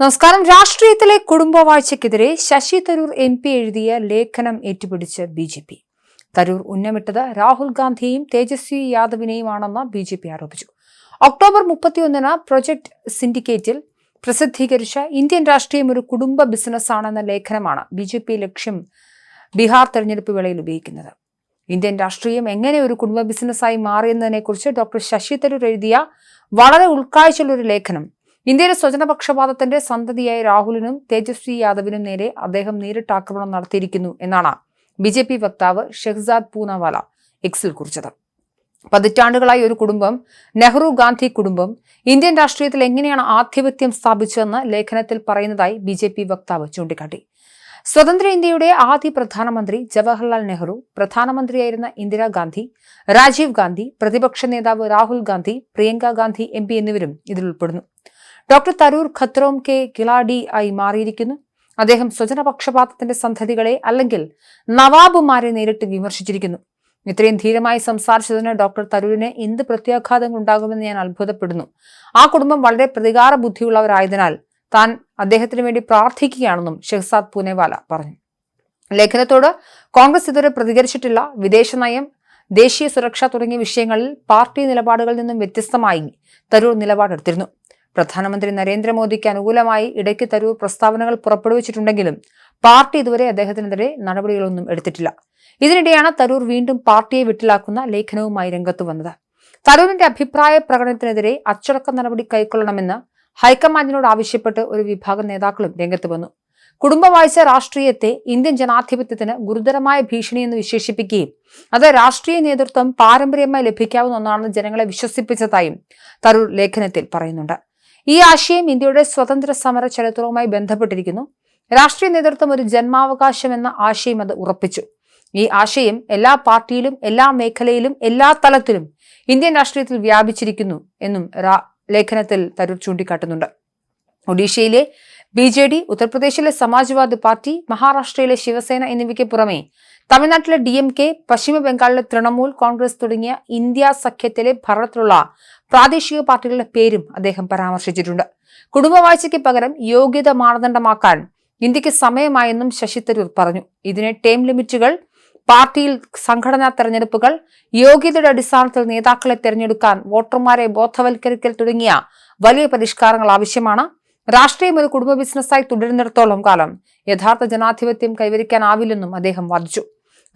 നമസ്കാരം. രാഷ്ട്രീയത്തിലെ കുടുംബവാഴ്ചയ്ക്കെതിരെ ശശി തരൂർ എം പി എഴുതിയ ലേഖനം ഏറ്റുപിടിച്ച് ബി ജെ പി. തരൂർ ഉന്നമിട്ടത് രാഹുൽ ഗാന്ധിയും തേജസ്വി യാദവിനെയുമാണെന്ന് ബി ജെ പി ആരോപിച്ചു. ഒക്ടോബർ മുപ്പത്തിയൊന്നിന് പ്രൊജക്ട് സിൻഡിക്കേറ്റിൽ പ്രസിദ്ധീകരിച്ച ഇന്ത്യൻ രാഷ്ട്രീയം ഒരു കുടുംബ ബിസിനസ് ആണെന്ന ലേഖനമാണ് ബി ജെ പി ലക്ഷ്യം ബീഹാർ തെരഞ്ഞെടുപ്പ് വേളയിൽ ഉപയോഗിക്കുന്നത്. ഇന്ത്യൻ രാഷ്ട്രീയം എങ്ങനെ ഒരു കുടുംബ ബിസിനസ്സായി മാറിയെന്നതിനെക്കുറിച്ച് ഡോക്ടർ ശശി തരൂർ എഴുതിയ വളരെ ഉൾക്കാഴ്ചയുള്ള ഒരു ലേഖനം ഇന്ത്യയിലെ സ്വജനപക്ഷപാതത്തിന്റെ സന്തതിയായ രാഹുലിനും തേജസ്വി യാദവിനും നേരെ അദ്ദേഹം നേരിട്ട് ആക്രമണം നടത്തിയിരിക്കുന്നു എന്നാണ് ബി ജെ പി വക്താവ് ഷെഹ്സാദ് പൂനാവാല എക്സിൽ കുറിച്ചത്. പതിറ്റാണ്ടുകളായി ഒരു കുടുംബം നെഹ്റു ഗാന്ധി കുടുംബം ഇന്ത്യൻ രാഷ്ട്രീയത്തിൽ എങ്ങനെയാണ് ആധിപത്യം സ്ഥാപിച്ചതെന്ന് ലേഖനത്തിൽ പറയുന്നതായി ബി ജെ പി വക്താവ് ചൂണ്ടിക്കാട്ടി. സ്വതന്ത്ര ഇന്ത്യയുടെ ആദ്യ പ്രധാനമന്ത്രി ജവഹർലാൽ നെഹ്റു പ്രധാനമന്ത്രിയായിരുന്ന ഇന്ദിരാഗാന്ധി രാജീവ് ഗാന്ധി പ്രതിപക്ഷ നേതാവ് രാഹുൽ ഗാന്ധി പ്രിയങ്ക ഗാന്ധി എം എന്നിവരും ഇതിൽ ഉൾപ്പെടുന്നു. ഡോക്ടർ തരൂർ ഖത്രോം കെ ഗിലാഡി ആയി മാറിയിരിക്കുന്നു. അദ്ദേഹം സ്വജനപക്ഷപാതത്തിന്റെ സന്ധതികളെ അല്ലെങ്കിൽ നവാബുമാരെ നേരിട്ട് വിമർശിച്ചിരിക്കുന്നു. ഇത്രയും ധീരമായി സംസാരിച്ചതിന് ഡോക്ടർ തരൂരിന് എന്ത് പ്രത്യാഘാതങ്ങൾ ഉണ്ടാകുമെന്ന് ഞാൻ അത്ഭുതപ്പെടുന്നു. ആ കുടുംബം വളരെ പ്രതികാര ബുദ്ധിയുള്ളവരായതിനാൽ താൻ അദ്ദേഹത്തിന് വേണ്ടി പ്രാർത്ഥിക്കുകയാണെന്നും ഷെഹ്സാദ് പൂനെവാല പറഞ്ഞു. ലേഖനത്തോട് കോൺഗ്രസ് ഇതുവരെ പ്രതികരിച്ചിട്ടില്ല. വിദേശ നയം ദേശീയ സുരക്ഷ തുടങ്ങിയ വിഷയങ്ങളിൽ പാർട്ടി നിലപാടുകളിൽ നിന്നും വ്യത്യസ്തമായി തരൂർ നിലപാടെടുത്തിരുന്നു. പ്രധാനമന്ത്രി നരേന്ദ്രമോദിക്ക് അനുകൂലമായി ഇടയ്ക്ക് തരൂർ പ്രസ്താവനകൾ പുറപ്പെടുവിച്ചിട്ടുണ്ടെങ്കിലും പാർട്ടി ഇതുവരെ അദ്ദേഹത്തിനെതിരെ നടപടികളൊന്നും എടുത്തിട്ടില്ല. ഇതിനിടെയാണ് തരൂർ വീണ്ടും പാർട്ടിയെ വിട്ടിലാക്കുന്ന ലേഖനവുമായി രംഗത്തു വന്നത്. തരൂരിന്റെ അഭിപ്രായ പ്രകടനത്തിനെതിരെ അച്ചടക്ക നടപടി കൈക്കൊള്ളണമെന്ന് ഹൈക്കമാൻഡിനോട് ആവശ്യപ്പെട്ട് ഒരു വിഭാഗം നേതാക്കളും രംഗത്ത് വന്നു. കുടുംബവാഴ്ച രാഷ്ട്രീയത്തെ ഇന്ത്യൻ ജനാധിപത്യത്തിന് ഗുരുതരമായ ഭീഷണിയെന്ന് വിശേഷിപ്പിക്കുകയും അത് രാഷ്ട്രീയ നേതൃത്വം പാരമ്പര്യമായി ലഭിക്കാവുന്ന ഒന്നാണെന്ന് ജനങ്ങളെ വിശ്വസിപ്പിച്ചതായും തരൂർ ലേഖനത്തിൽ പറയുന്നുണ്ട്. ഈ ആശയം ഇന്ത്യയുടെ സ്വതന്ത്ര സമര ചരിത്രവുമായി ബന്ധപ്പെട്ടിരിക്കുന്നു. രാഷ്ട്രീയ നേതൃത്വം ഒരു ജന്മാവകാശം എന്ന ആശയം അത് ഉറപ്പിച്ചു. ഈ ആശയം എല്ലാ പാർട്ടിയിലും എല്ലാ മേഖലയിലും എല്ലാ തലത്തിലും ഇന്ത്യൻ രാഷ്ട്രീയത്തിൽ വ്യാപിച്ചിരിക്കുന്നു എന്നും ലേഖനത്തിൽ തരൂർ ചൂണ്ടിക്കാട്ടുന്നുണ്ട്. ഒഡീഷയിലെ ബി ജെ ഡി ഉത്തർപ്രദേശിലെ സമാജ്വാദി പാർട്ടി മഹാരാഷ്ട്രയിലെ ശിവസേന എന്നിവയ്ക്ക് പുറമെ തമിഴ്നാട്ടിലെ ഡി എം കെ പശ്ചിമ ബംഗാളിലെ തൃണമൂൽ കോൺഗ്രസ് തുടങ്ങിയ ഇന്ത്യ സഖ്യത്തിലെ ഭരണത്തിലുള്ള പ്രാദേശിക പാർട്ടികളുടെ പേരും അദ്ദേഹം പരാമർശിച്ചിട്ടുണ്ട്. കുടുംബവാഴ്ചയ്ക്ക് പകരം യോഗ്യത മാനദണ്ഡമാക്കാൻ ഇന്ത്യയ്ക്ക് സമയമായെന്നും ശശി തരൂർ പറഞ്ഞു. ഇതിനെ ടേം ലിമിറ്റുകൾ പാർട്ടിയിൽ സംഘടനാ തെരഞ്ഞെടുപ്പുകൾ യോഗ്യതയുടെ അടിസ്ഥാനത്തിൽ നേതാക്കളെ തെരഞ്ഞെടുക്കാൻ വോട്ടർമാരെ ബോധവൽക്കരിക്കൽ തുടങ്ങിയ വലിയ പരിഷ്കാരങ്ങൾ ആവശ്യമാണ്. രാഷ്ട്രീയം ഒരു കുടുംബ ബിസിനസ്സായി തുടരുന്നിടത്തോളം കാലം യഥാർത്ഥ ജനാധിപത്യം കൈവരിക്കാനാവില്ലെന്നും അദ്ദേഹം വാദിച്ചു.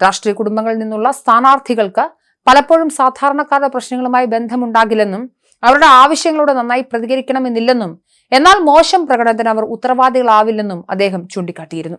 രാഷ്ട്രീയ കുടുംബങ്ങളിൽ നിന്നുള്ള സ്ഥാനാർത്ഥികൾക്ക് പലപ്പോഴും സാധാരണക്കാരുടെ പ്രശ്നങ്ങളുമായി ബന്ധമുണ്ടാകില്ലെന്നും അവരുടെ ആവശ്യങ്ങളോട് നന്നായി പ്രതികരിക്കണമെന്നില്ലെന്നും എന്നാൽ മോശം പ്രകടനത്തിന് അവർ ഉത്തരവാദികളാവില്ലെന്നും അദ്ദേഹം ചൂണ്ടിക്കാട്ടിയിരുന്നു.